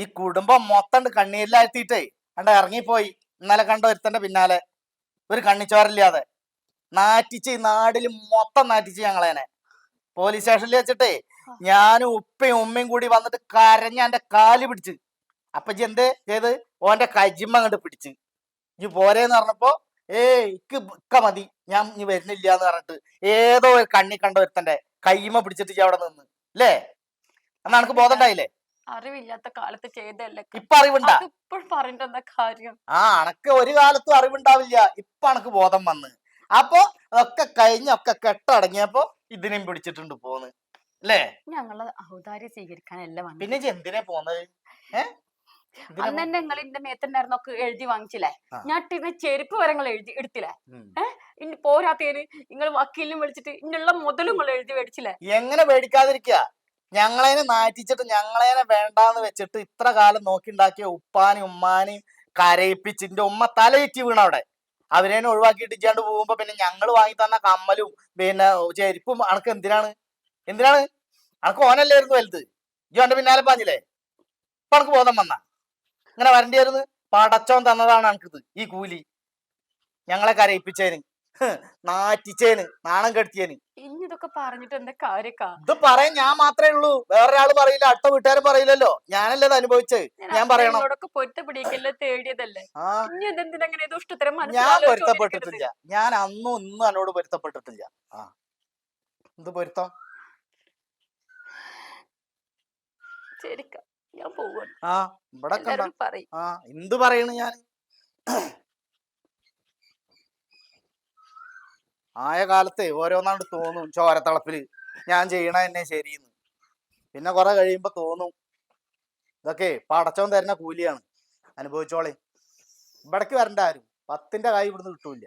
ഈ കുടുംബം മൊത്തം കണ്ണീരിലാഴ്ത്തിയിട്ടേ കണ്ട ഇറങ്ങിപ്പോയി. ഇന്നലെ കണ്ട ഒരുത്തന്റെ പിന്നാലെ. ഒരു കണ്ണിച്ചോറില്ലാതെ നാറ്റിച്ച് ഈ നാടിൽ മൊത്തം നാറ്റിച്ച് ഞങ്ങളേനെ. പോലീസ് സ്റ്റേഷനിൽ വെച്ചിട്ടേ ഞാനും ഉപ്പയും ഉമ്മയും കൂടി വന്നിട്ട് കരഞ്ഞ എന്റെ കാൽ പിടിച്ച്. അപ്പൊ ജി എന്തേ ചെയ്ത്? ഓന്റെ കജിമ്മ അങ്ങോട്ട് പിടിച്ച്. ഇനി പോരേന്ന് പറഞ്ഞപ്പോ ഏയ് ഇക്ക് ഇക്ക മതി. ഞാൻ ഇനി വരുന്നില്ല എന്ന് പറഞ്ഞിട്ട് ഏതോ ഒരു കണ്ണി കണ്ട ഒരുത്തന്റെ കൈമ പിടിച്ചിട്ട് ഇജ അവിടെ നിന്ന്. അല്ലേ അന്ന് അനക്ക് ബോധം ഉണ്ടായില്ലേ? അറിവില്ലാത്ത കാലത്ത് ചെയ്തല്ലേ ഇപ്പൊ അറിവുണ്ടാ? ഇപ്പോഴും പറഞ്ഞിട്ട് കാര്യം. ആ അനക്ക് ഒരു കാലത്തും അറിവുണ്ടാവില്ല. ഇപ്പൊ അനക്ക് ബോധം വന്ന്. അപ്പൊ അതൊക്കെ കഴിഞ്ഞൊക്കെ കെട്ടടങ്ങിയപ്പോ ഇതിനെയും പിടിച്ചിട്ടുണ്ട് പോന്ന്. അല്ലേ? ഞങ്ങൾ ഔദാര്യം എല്ലാം വന്നു. പിന്നെ എന്തിനാ പോന്നത്? അന്ന് തന്നെ നിങ്ങൾ എന്റെ മേത്തുണ്ടായിരുന്നൊക്കെ എഴുതി വാങ്ങിച്ചില്ലേ? ഞാൻ ഇട്ടിരുന്ന ചെരുപ്പ് വരെ നിങ്ങൾ എഴുതി എടുത്തില്ലേ? ഏഹ് പോരാത്തേന് നിങ്ങൾ വക്കീലിനും വിളിച്ചിട്ട് ഇന്നുള്ള മുതലും നിങ്ങൾ എഴുതി മേടിച്ചില്ലേ? എങ്ങനെ പേടിക്കാതിരിക്ക ഞങ്ങളേനെ നാറ്റിച്ചിട്ട് ഞങ്ങളേനെ വേണ്ടാന്ന് വെച്ചിട്ട് ഇത്ര കാലം നോക്കിണ്ടാക്കിയ ഉപ്പാനും ഉമ്മാനെയും കരയിപ്പിച്ച് എന്റെ ഉമ്മ തലയിറ്റി വീണ അവിടെ. അവരേനെ ഒഴിവാക്കിയിട്ട് ഇച്ചാണ്ട് പോകുമ്പോ പിന്നെ ഞങ്ങൾ വാങ്ങി തന്ന കമ്മലും പിന്നെ ചെരുപ്പും അനക്ക് എന്തിനാണ്? എന്തിനാണ്? അനക്ക് ഓനല്ലായിരുന്നു വലുത്. ഇജ്ജ് അവന്റെ പിന്നാലെ പാഞ്ഞില്ലേ? ഇപ്പൊ അനക്ക് ബോധം വന്ന. ഇങ്ങനെ വരണ്ടിയായിരുന്നു? പടച്ചോൻ തന്നതാണ് അനക്കിത് ഈ കൂലി. ഞങ്ങളെ കരയിപ്പിച്ചേന്. നാറ്റിച്ചേന് നാണം കെടുത്തിയേന്. ഇതൊക്കെ പറഞ്ഞിട്ട് എന്റെ കാര്യക്കാ. ഇത് പറയാൻ ഞാൻ മാത്രമേ ഉള്ളൂ. വേറൊരാൾ പറയില്ല അട്ട വീട്ടുകാരും പറയില്ലല്ലോ. ഞാനല്ലേ അത് അനുഭവിച്ചത് ഞാൻ പറയണം. നിങ്ങളോടൊക്കെ പൊരുത്തപ്പെടിക്കല്ലേ തേടിയതല്ലേ? ആ. ഇനി ഇതെന്തിനാ ഇങ്ങനെ ദുഷ്ടത്തരം ഞാൻ പൊരുത്തപ്പെട്ടിട്ടില്ല. ഞാൻ അന്നും ഇന്നും എന്നോട് പൊരുത്തപ്പെട്ടിട്ടില്ല. ആ. എന്ത് പൊരുത്തം? ശരിക്കാ. ഞാൻ പോവാണ്. ആ ഇവിടെ കണ്ട പറയും. ആ എന്ത് പറയണ് ഞാൻ ആയ കാലത്തെ ഓരോന്നാണ്ട് തോന്നും ചോരത്തിളപ്പിൽ. ഞാൻ ചെയ്യണ തന്നെ ശരിയെന്ന്. പിന്നെ കുറെ കഴിയുമ്പോ തോന്നും. ഇതൊക്കെ പടച്ചോൻ തരുന്ന കൂലിയാണ്. അനുഭവിച്ചോളെ. ഇവിടേക്ക് വരണ്ട ആരും. പത്തിന്റെ കായ് ഇവിടുന്ന് കിട്ടൂല